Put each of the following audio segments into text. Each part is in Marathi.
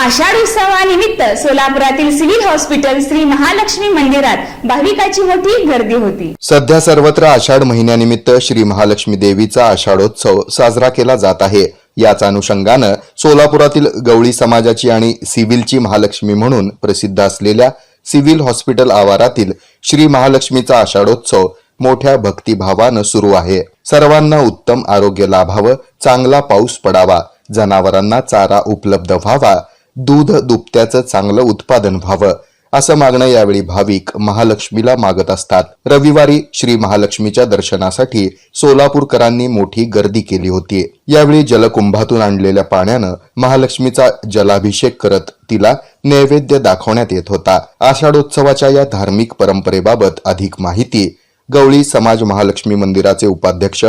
आषाढ उत्सवानिमित्त सोलापुरातील सिव्हिल हॉस्पिटल श्री महालक्ष्मी मंदिरात भाविकाची मोठी गर्दी होती. सध्या सर्वत्र आषाढ महिन्यानिमित्त श्री महालक्ष्मी देवीचा आषाढोत्सव साजरा केला जात आहे. याच अनुषंगानं सोलापुरातील गवळी समाजाची आणि सिव्हिलची महालक्ष्मी म्हणून प्रसिद्ध असलेल्या सिव्हिल हॉस्पिटल आवारातील श्री महालक्ष्मीचा आषाढोत्सव मोठ्या भक्तिभावानं सुरू आहे. सर्वांना उत्तम आरोग्य लाभावं चांगला पाऊस पडावा जनावरांना चारा उपलब्ध व्हावा दूध दुभत्याचं चांगलं उत्पादन व्हावं असं मागणं यावेळी भाविक महालक्ष्मीला मागत असतात. रविवारी श्री महालक्ष्मीच्या दर्शनासाठी सोलापूरकरांनी मोठी गर्दी केली होती. यावेळी जलकुंभातून आणलेल्या पाण्यानं महालक्ष्मीचा जलाभिषेक करत तिला नैवेद्य दाखवण्यात येत होता. आषाढोत्सवाच्या या धार्मिक परंपरेबाबत अधिक माहिती गवळी समाज महालक्ष्मी मंदिराचे उपाध्यक्ष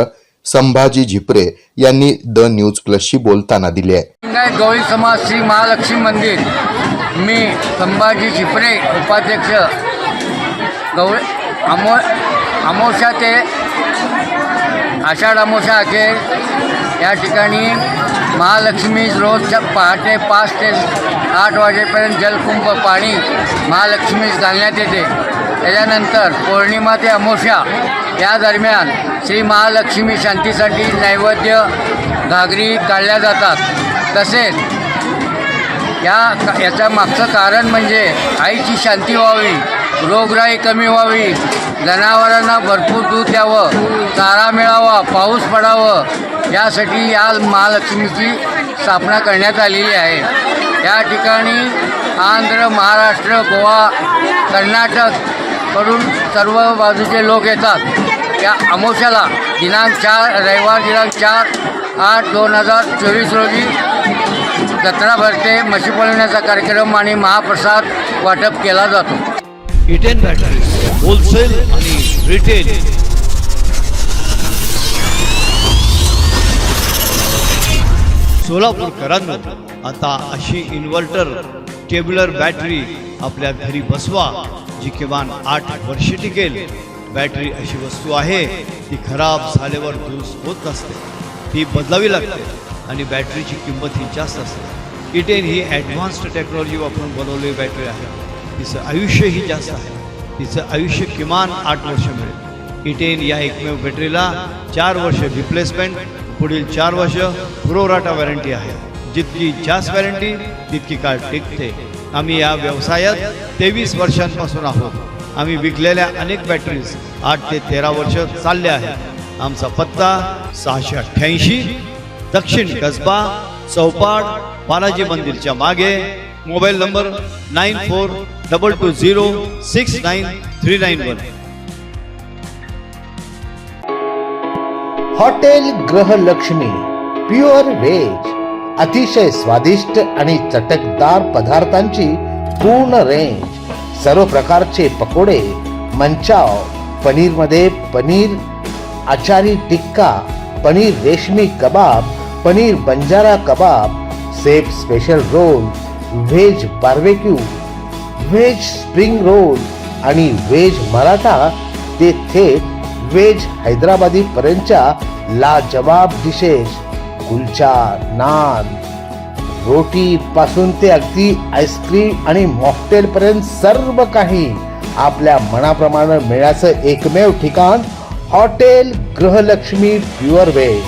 संभाजी झिपरे यांनी द न्यूज प्लसशी बोलताना दिली आहे. गवळी समाज श्री महालक्ष्मी मंदिर. मी संभाजी झिपरे उपाध्यक्ष गवळ अमो अमोशा ते आषाढ अमोशा अखेर या ठिकाणी महालक्ष्मी रोजच्या पहाटे पाच ते आठ वाजेपर्यंत जलकुंभ पाणी महालक्ष्मीस घालण्यात येते. त्याच्यानंतर पौर्णिमा ते अमोशा या दरम्यान श्री महालक्ष्मी शांतीसाठी नैवेद्य घागरी काढल्या जातात. तसेच या याच्या मागचं कारण म्हणजे आईची शांती व्हावी रोगराई कमी व्हावी जनावरांना भरपूर दूध द्यावं चारा मिळावा पाऊस पडावं यासाठी या महालक्ष्मीची स्थापना करण्यात आलेली आहे. या ठिकाणी आंध्र महाराष्ट्र गोवा कर्नाटककडून सर्व बाजूचे लोक येतात. या अमोशाला दिनांक चार रविवार दिनांक चार आठ दोन हजार चोवीस रोजी जत्रा भरते. म्हशी पळवण्याचा कार्यक्रम आणि महाप्रसाद वाटप केला जातो. इटेन बॅटरी होलसेल आणि रिटेल सोलापूरकरांनो आता अशी इन्व्हर्टर टेब्युलर बॅटरी आपल्या घरी बसवा. जी किमान आठ वर्षे टिकेल. बॅटरी अशी वस्तू आहे ती खराब झाल्यावर दुरुस्त होत नसते ती बदलावी लागते आणि बॅटरीची किंमत ही जास्त असते. E इटेन ही ॲडव्हान्स्ड टेक्नॉलॉजी वापरून बनवलेली बॅटरी आहे. तिचं आयुष्यही जास्त आहे. तिचं आयुष्य किमान आठ वर्ष मिळेल. E इटेन या एकमेव बॅटरीला चार वर्ष रिप्लेसमेंट पुढील चार वर्ष पुरवराटा वॉरंटी आहे. जितकी जास्त वॉरंटी तितकी काळ टिकते. आम्ही या व्यवसायात तेवीस वर्षांपासून आहोत. आम्ही विकलेल्या अनेक बॅटरीज आठ ते तेरा वर्ष चालल्या आहेत. आमचा पत्ता सहाशे अठ्ठ्याऐंशी दक्षिण कसबा चौपाट बालाजी मंदिरच्या मागे. Mobile number nine four double two zero six nine three nine one. Hotel Grihalakshmi pure veg अतिशय स्वादिष्ट आणि चटकदार पदार्थांची पूर्ण रेंज सर्व प्रकारचे पकोडे Manchow पनीरमध्ये paneer achari tikka paneer reshmi kebab paneer banjara kebab chef special roll veg barbecue veg spring roll आणि व्हेज मराठा ते थेट व्हेज हैदराबादी पर्यंतच्या लाजवाब डिशेस कुलचा नान रोटी पासून ते अगदी आईस्क्रीम आणि मॉकटेल पर्यंत सर्व काही आपल्या मनाप्रमाणे मिळण्याचं एकमेव ठिकाण हॉटेल गृहलक्ष्मी प्युअर व्हेज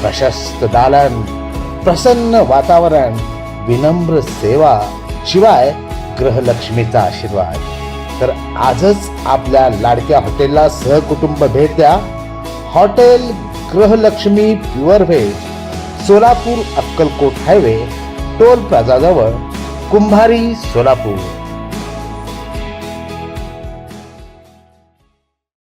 प्रशस्त दालन प्रसन्न वातावरण विनम्र सेवा शिवाय गृहलक्ष्मीचा आशीर्वाद. तर आजच आपल्या लाडक्या हॉटेलला सहकुटुंब भेट द्या. Hotel Grihalakshmi pure veg Solapur Akkalkot highway toll प्लाझाजवळ Kumbhari Solapur.